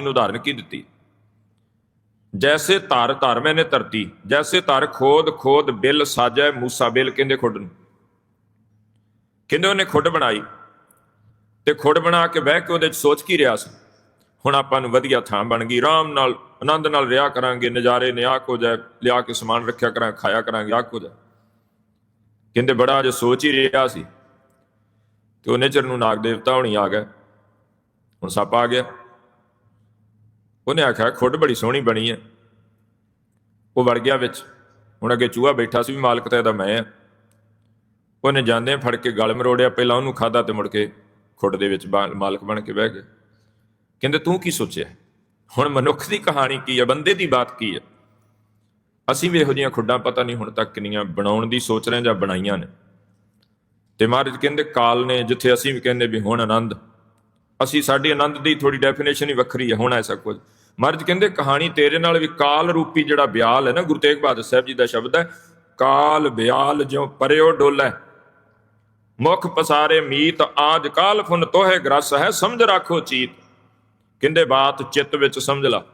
ਨੂੰ ਉਦਾਹਰਨ ਕੀ ਦਿੱਤੀ? ਜੈਸੇ ਧਰ ਧਰ ਮੈਨੇ ਧਰਤੀ, ਜੈਸੇ ਧਰ ਖੋਦ ਖੋਦ ਬਿਲ ਸਾਜੈ ਮੂਸਾ ਬਿਲ ਕਹਿੰਦੇ ਖੁੱਡ ਨੂੰ। ਕਹਿੰਦੇ ਉਹਨੇ ਖੁੱਡ ਬਣਾਈ ਤੇ ਖੁੱਡ ਬਣਾ ਕੇ ਬਹਿ ਕੇ ਉਹਦੇ ਚ ਸੋਚ ਕੀ ਰਿਹਾ ਸੀ? ਹੁਣ ਆਪਾਂ ਨੂੰ ਵਧੀਆ ਥਾਂ ਬਣ ਗਈ, ਆਰਾਮ ਨਾਲ, ਆਨੰਦ ਨਾਲ ਰਿਹਾ ਕਰਾਂਗੇ, ਨਜ਼ਾਰੇ ਨਿਆਕ ਹੋ ਜਾਏ ਲਿਆ ਕੇ ਸਮਾਨ ਰੱਖਿਆ ਕਰਾਂ ਖਾਇਆ ਕਰਾਂਗੇ ਆਕ ਹੋ। ਜਾਏ ਕਹਿੰਦੇ ਬੜਾ ਅਜੇ ਸੋਚ ਹੀ ਰਿਹਾ ਸੀ। ਤੇ ਉਹਨੇ ਚਿਰ ਨੂੰ ਨਾਗ ਦੇਵਤਾ ਹੋਣੀ ਆ ਗਏ। ਹੁਣ ਸੱਪ ਆ ਗਿਆ। ਉਹਨੇ ਆਖਿਆ, ਖੁੱਡ ਬੜੀ ਸੋਹਣੀ ਬਣੀ ਹੈ ਉਹ ਵੜ ਗਿਆ ਵਿੱਚ। ਹੁਣ ਅੱਗੇ ਚੂਹਾ ਬੈਠਾ ਸੀ ਵੀ ਮਾਲਕ ਤਾਂ ਇਹਦਾ ਮੈਂ ਆ। ਉਹਨੇ ਜਾਂਦੇ ਫੜ ਕੇ ਗਲ ਮਰੋੜਿਆ, ਪਹਿਲਾਂ ਉਹਨੂੰ ਖਾਦਾ ਤੇ ਮੁੜ ਕੇ ਖੁੱਡ ਦੇ ਵਿੱਚ ਬਾ- ਮਾਲਕ ਬਣ ਕੇ ਬਹਿ ਗਿਆ ਕਹਿੰਦੇ, ਤੂੰ ਕੀ ਸੋਚਿਆ? ਹੁਣ ਮਨੁੱਖ ਦੀ ਕਹਾਣੀ ਕੀ ਹੈ ਬੰਦੇ ਦੀ ਬਾਤ ਕੀ ਹੈ ਅਸੀਂ ਵੀ ਇਹੋ ਜਿਹੀਆਂ ਖੁੱਡਾਂ ਪਤਾ ਨਹੀਂ ਹੁਣ ਤੱਕ ਕਿੰਨੀਆਂ ਬਣਾਉਣ ਦੀ ਸੋਚ ਰਹੇ ਜਾਂ ਬਣਾਈਆਂ ਨੇ। ਤੇ ਮਹਾਰਾਜ ਕਹਿੰਦੇ, ਕਾਲ ਨੇ ਜਿੱਥੇ ਅਸੀਂ ਵੀ ਕਹਿੰਦੇ ਵੀ ਹੁਣ ਆਨੰਦ। ਅਸੀਂ ਸਾਡੀ ਆਨੰਦ ਦੀ ਥੋੜੀ ਡੈਫੀਨੇਸ਼ਨ ਹੀ ਵੱਖਰੀ ਹੈ ਹੁਣ ਐਸਾ ਕੁਝ। ਮਹਾਰਾਜ ਕਹਿੰਦੇ, ਕਹਾਣੀ ਤੇਰੇ ਨਾਲ ਵੀ ਕਾਲ ਰੂਪੀ ਜਿਹੜਾ ਬਿਆਲ ਹੈ ਨਾ, ਗੁਰੂ ਤੇਗ ਬਹਾਦਰ ਸਾਹਿਬ ਜੀ ਦਾ ਸ਼ਬਦ ਹੈ, ਕਾਲ ਬਿਆਲ ਜਿਉ ਪਰਿਓ ਡੋਲੇ, ਮੁਖ ਪਸਾਰੇ ਮੀਤ ਆਜ ਕਾਲ ਫੁਨ ਤੋਹੇ ਗ੍ਰਸ ਹੈ, ਸਮਝ ਰੱਖੋ ਚੀਤ। ਕਹਿੰਦੇ, ਬਾਤ ਚਿੱਤ ਵਿੱਚ ਸਮਝ ਲਾ।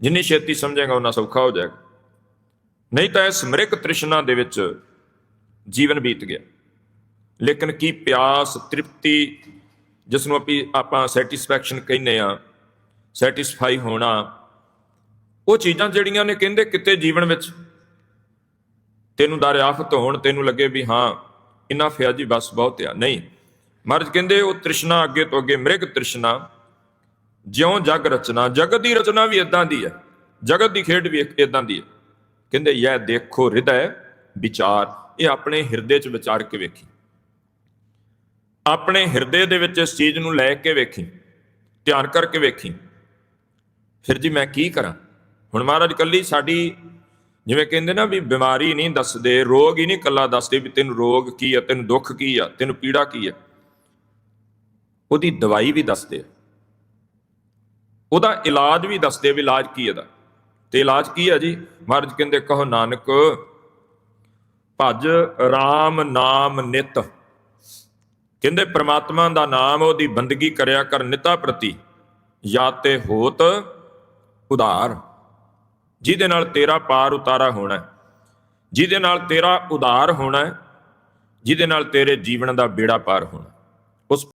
ਜਿੰਨੀ ਛੇਤੀ ਸਮਝੇਗਾ ਉਨਾ ਸੌਖਾ ਹੋ ਜਾਏਗਾ। ਨਹੀਂ ਤਾਂ ਇਸ ਮ੍ਰਿਕ ਤ੍ਰਿਸ਼ਨਾ ਦੇ ਵਿੱਚ ਜੀਵਨ ਬੀਤ ਗਿਆ। ਲੇਕਿਨ ਕੀ ਪਿਆਸ, ਤ੍ਰਿਪਤੀ ਜਿਸ ਨੂੰ ਆਪੀ ਆਪਾਂ ਸੈਟੀਸਫੈਕਸ਼ਨ ਕਹਿੰਦੇ ਆ ਸੈਟੀਸਫਾਈ ਹੋਣਾ। ਉਹ ਚੀਜ਼ਾਂ ਜਿਹੜੀਆਂ ਨੇ ਕਹਿੰਦੇ ਕਿਤੇ ਜੀਵਨ ਵਿੱਚ, ਤੈਨੂੰ ਦਰਿਆਫਤ ਹੋਣ, ਤੈਨੂੰ ਲੱਗੇ ਵੀ ਹਾਂ, ਇਨਾ ਫਿਆ ਜੀ, ਬਸ ਬਹੁਤ ਆ। ਨਹੀਂ, ਮਹਾਰਾਜ ਕਹਿੰਦੇ ਉਹ ਤ੍ਰਿਸ਼ਨਾ ਅੱਗੇ ਤੋਂ ਅੱਗੇ ਮ੍ਰਿਗ ਤ੍ਰਿਸ਼ਨਾ, ਜਿਉਂ ਜਗ ਰਚਨਾ, ਜਗਤ ਦੀ ਰਚਨਾ ਵੀ ਇਦਾਂ ਦੀ ਹੈ ਜਗਤ ਦੀ ਖੇਡ ਵੀ ਇਦਾਂ ਦੀ ਹੈ ਕਹਿੰਦੇ ਇਹ ਦੇਖੋ ਹਿਰਦੈ ਵਿਚਾਰ, ਇਹ ਆਪਣੇ ਹਿਰਦੇ 'ਚ ਵਿਚਾਰ ਕੇ ਵੇਖੀ। ਆਪਣੇ ਹਿਰਦੇ ਦੇ ਵਿੱਚ ਇਸ ਚੀਜ਼ ਨੂੰ ਲੈ ਕੇ ਵੇਖੀ, ਧਿਆਨ ਕਰਕੇ ਵੇਖੀ। ਫਿਰ ਜੀ ਮੈਂ ਕੀ ਕਰਾਂ? ਹੁਣ ਮਹਾਰਾਜ ਕੱਲੀ ਸਾਡੀ ਜਿਵੇਂ ਕਹਿੰਦੇ ਨਾ ਵੀ ਬਿਮਾਰੀ ਨਹੀਂ ਦੱਸਦੇ, ਰੋਗ ਹੀ ਨਹੀਂ ਕੱਲਾ ਦੱਸਦੇ ਵੀ ਤੈਨੂੰ ਰੋਗ ਕੀ ਆ, ਤੈਨੂੰ ਦੁੱਖ ਕੀ ਆ, ਤੈਨੂੰ ਪੀੜਾ ਕੀ ਹੈ ਉਹਦੀ ਦਵਾਈ ਵੀ ਦੱਸਦੇ ਆ। ਉਹਦਾ ਇਲਾਜ ਵੀ ਦੱਸਦੇ ਵੀ ਇਲਾਜ ਕੀ ਇਹਦਾ। ਤੇ ਇਲਾਜ ਕੀ ਆ ਜੀ? ਮਹਾਰਾਜ ਕਹਿੰਦੇ, ਕਹੋ ਨਾਨਕ, ਭਜ RAM ਨਾਮ ਨਿਤ। ਕਹਿੰਦੇ, ਪ੍ਰਮਾਤਮਾ ਦਾ ਨਾਮ ਉਹਦੀ ਬੰਦਗੀ ਕਰਿਆ ਕਰ ਨਿਤਾ ਪ੍ਰਤੀ। ਜਾਂ ਤੇ ਹੋਤ ਉਧਾਰ ਜਿਹਦੇ ਨਾਲ ਤੇਰਾ ਪਾਰ ਉਤਾਰਾ ਹੋਣਾ ਹੈ, ਜਿਹਦੇ ਨਾਲ ਤੇਰਾ ਉਧਾਰ ਹੋਣਾ ਹੈ, ਜਿਹਦੇ ਨਾਲ ਤੇਰੇ ਜੀਵਨ ਦਾ ਬੇੜਾ ਪਾਰ ਹੋਣਾ ਉਸ